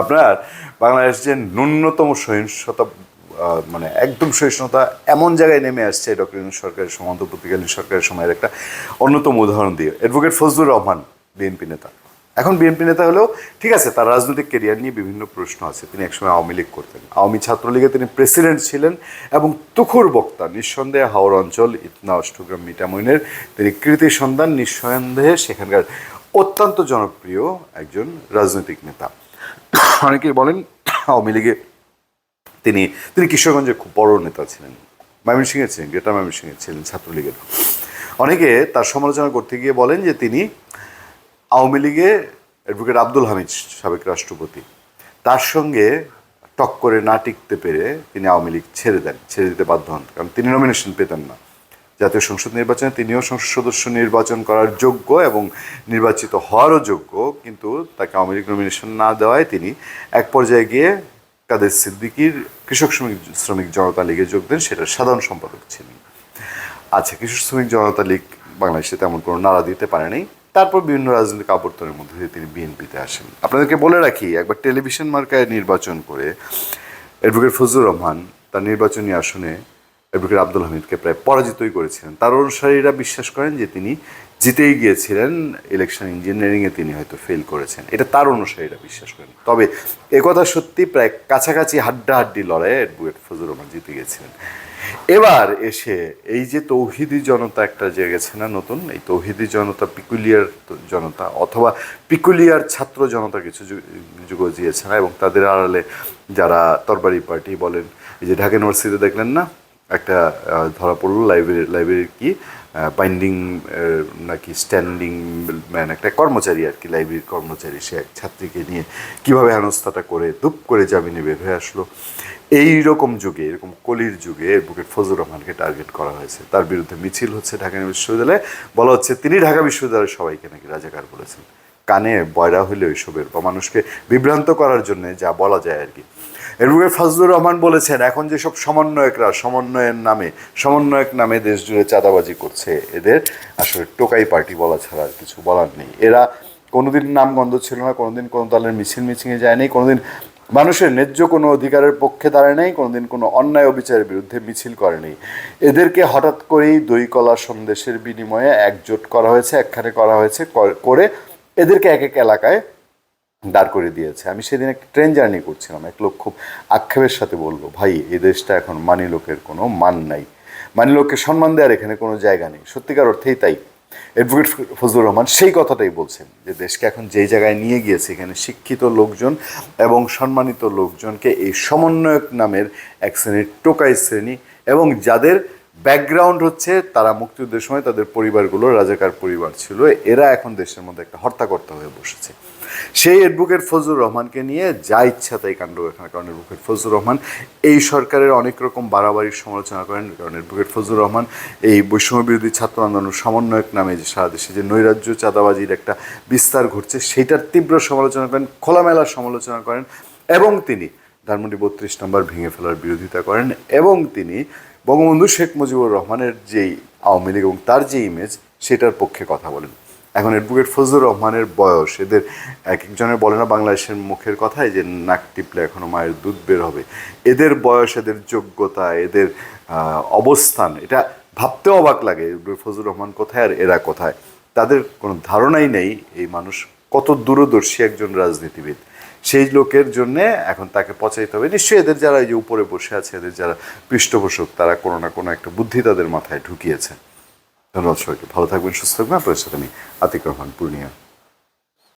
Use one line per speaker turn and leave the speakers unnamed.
আপনার বাংলাদেশ যে ন্যূনতম সহিংসতা মানে একদম সহিষ্ণুতা এমন জায়গায় নেমে আসছে ডক্টর ইউনূস সরকারের সমান্তপ্রতিকালীন সরকারের সময়ের একটা অন্যতম উদাহরণ দিয়ে। অ্যাডভোকেট ফজলুর রহমান, বিএনপি নেতা। এখন বিএনপি নেতা হলেও ঠিক আছে, তার রাজনৈতিক কেরিয়ার নিয়ে বিভিন্ন প্রশ্ন আছে। তিনি একসময় আওয়ামী লীগ করতেন। আওয়ামী ছাত্রলীগে তিনি প্রেসিডেন্ট ছিলেন এবং তুখুর বক্তা। নিঃসন্দেহে হাওড় অঞ্চল, ইতনা, অষ্টগ্রাম, মিটামইনের তিনি কৃতি সন্ধান নিঃসন্দেহে সেখানকার অত্যন্ত জনপ্রিয় একজন রাজনৈতিক নেতা। অনেকেই বলেন, আওয়ামী লীগে তিনি তিনি কিশোরগঞ্জের খুব বড় নেতা ছিলেন। ময়মনসিংহের ছিলেন, গ্রেটার ময়মনসিংহের ছিলেন ছাত্রলীগের। অনেকে তার সমালোচনা করতে গিয়ে বলেন যে তিনি আওয়ামী লীগে অ্যাডভোকেট আব্দুল হামিদ সাবেক রাষ্ট্রপতি। তার সঙ্গে টক্করে না টিকতে পেরে তিনি আওয়ামী লীগ ছেড়ে দেন, ছেড়ে দিতে বাধ্য হন। কারণ তিনি নমিনেশন পেতেন না। জাতীয় সংসদ নির্বাচনে তিনিও সংসদ সদস্য নির্বাচন করার যোগ্য এবং নির্বাচিত হওয়ারও যোগ্য, কিন্তু তাকে আওয়ামী লীগ নমিনেশন না দেওয়ায় তিনি এক পর্যায়ে গিয়ে কাদের সিদ্দিকির কৃষক শ্রমিক শ্রমিক জনতা লীগে যোগ দেন, সেটার সাধারণ সম্পাদক ছিলেন। আচ্ছা কৃষক শ্রমিক জনতা লীগ বাংলাদেশে তেমন কোনো নাড়া দিতে পারেনি তারপর বিভিন্ন রাজনৈতিক আবর্তনের মধ্যে দিয়ে তিনি বিএনপিতে আসেন। আপনাদেরকে বলে রাখি, একবার টেলিভিশন মার্কায় নির্বাচন করে অ্যাডভোকেট ফজলুর রহমান তার নির্বাচনী আসনে অ্যাডভোকেট আব্দুল হামিদকে প্রায় পরাজিতই করেছিলেন। তার অনুসারীরা বিশ্বাস করেন যে তিনি জিতেই গিয়েছিলেন ইলেকশন ইঞ্জিনিয়ারিংয়ে তিনি হয়তো ফেল করেছেন। এটা তার অনুসারীরা বিশ্বাস করেন। তবে একথা সত্যি প্রায় কাছাকাছি হাড্ডাহাড্ডি লড়াইয়ে অ্যাডভোকেট ফজলুর রহমান জিতে গিয়েছিলেন। এবার এসে এই যে তৌহিদি জনতা একটা যে গেছে না নতুন? এই তৌহিদি জনতা পিকুলিয়ার জনতা অথবা পিকুলিয়ার ছাত্র জনতা কিছু যুগ দিয়েছে না? এবং তাদের আড়ালে যারা তরবারি পার্টি বলেন, এই যে ঢাকা ইউনিভার্সিটিতে দেখলেন না? একটা ধরা পড়ল লাইব্রেরি লাইব্রেরির কি বাইন্ডিং নাকি স্ট্যান্ডিং ম্যান একটা কর্মচারী আর কি লাইব্রেরির কর্মচারী, সে এক ছাত্রীকে নিয়ে কীভাবে হেনস্থাটা করে দুপ করে জামিনে বের হয়ে আসলো। এই রকম যুগে, এরকম কলির যুগে বুকেট ফজলুর রহমানকে টার্গেট করা হয়েছে। তার বিরুদ্ধে মিছিল হচ্ছে ঢাকা বিশ্ববিদ্যালয়ে। বলা হচ্ছে, তিনি ঢাকা বিশ্ববিদ্যালয়ের সবাইকে নাকি রাজাকার বলেছেন। কানে বয়রা হইলে ওইসবের বা মানুষকে বিভ্রান্ত করার জন্য যা বলা যায় আর কি। এরপরে ফজলুর রহমান বলেছেন, এখন যেসব সমন্বয়করা, সমন্বয়ের নামে, সমন্বয়ক নামে দেশ জুড়ে চাঁদাবাজি করছে, এদের আসলে টোকাই পার্টি বলা ছাড়া আর কিছু বলার নেই। এরা কোনোদিন নাম গন্ধ ছিল না, কোনোদিন কোনো দলের মিছিল মিছিংয়ে যায়নি কোনোদিন মানুষের ন্যায্য কোনো অধিকারের পক্ষে দাঁড়ায় নাই, কোনোদিন কোনো অন্যায় অবিচারের বিরুদ্ধে মিছিল করেনি এদেরকে হঠাৎ করেই দই কলা সন্দেশের বিনিময়ে একজোট করা হয়েছে, একখানে করা হয়েছে করে এদেরকে এক এক এলাকায় দাঁড় করে দিয়েছে। আমি সেদিন একটা ট্রেন জার্নি করছিলাম, এক লোক খুব আক্ষেপের সাথে বলল, ভাই, এই দেশটা এখন মানি লোকের কোনো মান নাই। মানি লোককে সম্মান দেওয়ার এখানে কোনো জায়গা নেই। সত্যিকার অর্থেই তাই। অ্যাডভোকেট ফজলুর রহমান সেই কথাটাই বলছেন, যে দেশকে এখন যেই জায়গায় নিয়ে গিয়েছে, এখানে শিক্ষিত লোকজন এবং সম্মানিত লোকজনকে এই সমন্বয়ক নামের এক শ্রেণির টোকাই শ্রেণি এবং যাদের ব্যাকগ্রাউন্ড হচ্ছে তারা মুক্তিযুদ্ধের সময় তাদের পরিবারগুলো, রাজাকার পরিবার ছিল। এরা এখন দেশের মধ্যে একটা হর্তাকর্তা হয়ে বসেছে। সেই অ্যাডভোকেট ফজলুর রহমানকে নিয়ে যা ইচ্ছা তাই কাণ্ড এখানে, কারণ অ্যাডভোকেট ফজলুর রহমান এই সরকারের অনেক রকম বাড়াবাড়ির সমালোচনা করেন। কারণ অ্যাডভোকেট ফজলুর রহমান এই বৈষম্য বিরোধী ছাত্র আন্দোলন সমন্বয়ক নামে যে সারা দেশে যে নৈরাজ্য চাঁদাবাজির একটা বিস্তার ঘটছে, সেইটার তীব্র সমালোচনা করেন, খোলামেলা সমালোচনা করেন এবং তিনি ধানমন্ডি বত্রিশ নম্বর ভেঙে ফেলার বিরোধিতা করেন এবং তিনি বঙ্গবন্ধু শেখ মুজিবুর রহমানের যেই আওয়ামী লীগ এবং তার যে ইমেজ সেটার পক্ষে কথা বলেন। এখন অ্যাডভোকেট ফজলুর রহমানের বয়স, এদের এক একজনের বলে না বাংলাদেশের মুখের কথাই যে নাক টিপলে এখনও মায়ের দুধ বের হবে। এদের বয়স, এদের যোগ্যতা, এদের অবস্থান, এটা ভাবতেও অবাক লাগে ফজলুর রহমান কোথায় আর এরা কোথায়। তাদের কোনো ধারণাই নেই এই মানুষ কত দূরদর্শী একজন রাজনীতিবিদ। সেই লোকের জন্য এখন তাকে পচাইতে হবে। নিশ্চয়ই এদের যারা যে উপরে বসে আছে, এদের যারা পৃষ্ঠপোষক, তারা কোনো না কোনো একটা বুদ্ধি তাদের মাথায় ঢুকিয়েছে। ধন্যবাদ সবাইকে। ভালো থাকবেন, সুস্থ থাকবেন। আপনার সাথে আমি আতিক রহমান, পূর্ণিয়া।